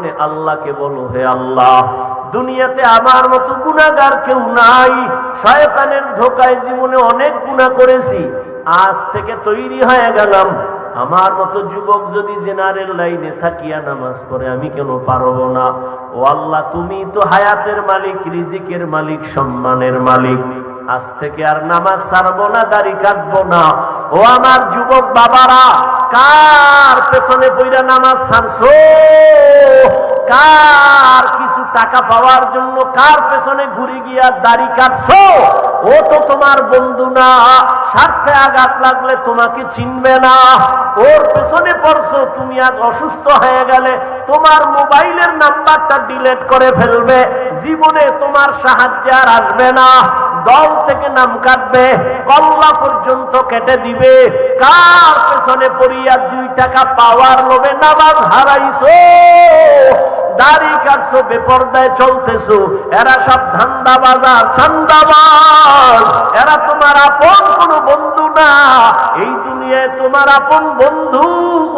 মনে আল্লাহকে বলো, হে আল্লাহ, দুনিয়াতে আমার মতো গুণাগার কেউ নাই। শয়তানের ধোকায় জীবনে অনেক গুণা করেছি। আজ থেকে তৈরি হয়ে গেলাম। আমার মতো যুবক যদি জেনারেল লাইনে থাকিয়া নামাজ পড়ে, আমি কেন পারব না? ও আল্লাহ, তুমি তো হায়াতের মালিক, রিজিকের মালিক, সম্মানের মালিক। আজ থেকে আর নামাজ ছাড়বো না, দাড়ি কাটবো না। ও আমার যুবক বাবারা, কার পেছনে বইরা নামাজ ছাড়ছো? কার কিছু টাকা পাওয়ার জন্য কার পেছনে ঘুরে গিয়া দাড়ি কাটছো? ও তো তোমার বন্ধু না, স্বার্থে আঘাত লাগলে তোমাকে চিনবে না। ওর পেছনে পড়ছো, তুমি আজ অসুস্থ হয়ে গেলে তোমার মোবাইলের নাম্বারটা ডিলেট করে ফেলবে। জীবনে তোমার সাহায্য আর আসবে না। দল থেকে নাম কাটবে, কল্লা পর্যন্ত কেটে দিবে। কার পেছনে পড়িয়া দুই টাকা পাওয়ার লোভে নামাজ হারাইছো? দাড়ি কাটছো, বেপর্দায় চলতেছো। এরা সব ধান্দা বাজার ধান্দাবাজ। এরা তোমার আপন কোনো বন্ধু না। এই দুনিয়ায় তোমার আপন বন্ধু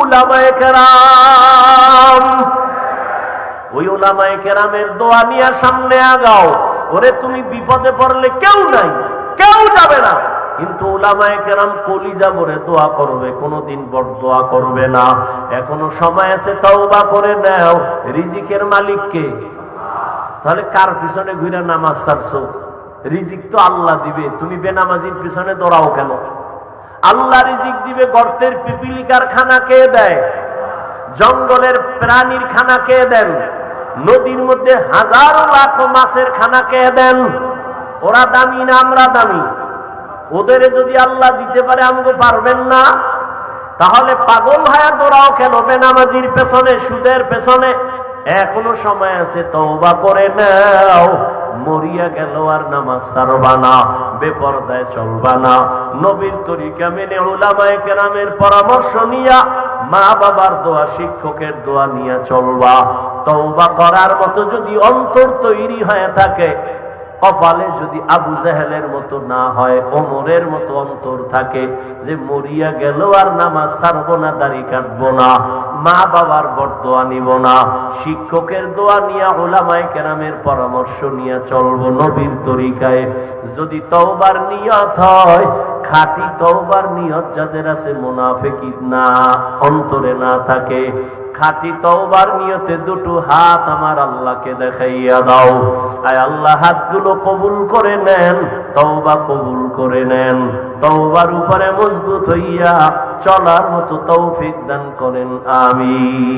উলামায়ে কেরাম। ওই ওলামায়ে কেরামের দোয়া নিয়ে সামনে আগাও। ওরে তুমি বিপদে পড়লে কেউ নাই, কেউ যাবে না। কিন্তু ওলামায়ে কেরাম কলিজা ভরে দোয়া করবে, কোনোদিন বড় দোয়া করবে না। এখনও সময় আছে, তওবা করে নাও। রিজিকের মালিককে তাহলে কার পিছনে ঘুরে নামাজ ছাড়ছো? রিজিক তো আল্লাহ দিবে। তুমি বেনামাজির পিছনে দৌড়াও কেন? আল্লাহ রিজিক দিবে গর্তের পিপিলিকার খানা কে দেয়? জঙ্গলের প্রাণীর খানা কে দেন? নদীর মধ্যে হাজারো লাখ মাছের খানা কে দেন। ওরা দামি না আমরা দামি? ওদের যদি আল্লাহ দিতে পারে আমাকে পারবেন না। তাহলে পাগল ভাইয়া দৌড়াও কেন বেনামাজির পেছনে, সুদের পেছনে। এখনও সময় আছে, তওবা করে নাও। মরিয়া গেল আর নামাজ সারবা না, বেপরদায় চলবা না। নবীর তরিকা মেনে ওলামায়ে কেরামের পরামর্শ নিয়া মা বাবার দোয়া, শিক্ষকের দোয়া নিয়ে চলবা। তওবা করার মতো যদি অন্তর তৈরি হয়ে থাকে, কপালে যদি আবু জাহেলের মতো না হয়, ওমরের মতো অন্তর থাকে, যে মরিয়া গেল আর নামাজ ছাড়বো না, দাড়ি কাটবো না, মা বাবার বরদোয়া নিব না, শিক্ষকের দোয়া নিয়ে ওলামায় কেরামের পরামর্শ নিয়ে চলবো নবীর তরিকায়। যদি তওবার নিয়ত হয়, খাঁটি তওবার নিয়ত যাদের আছে মুনাফেকি না, অন্তরে না থাকে। খাঁটি তওবার নিয়তে দুটো হাত আমার আল্লাহকে দেখাইয়া দাও। আয় আল্লাহ, হাতগুলো কবুল করে নেন, তওবা কবুল করে নেন। তওবার উপরে মজবুত হইয়া চলার মতো তৌফিক দান করেন আমি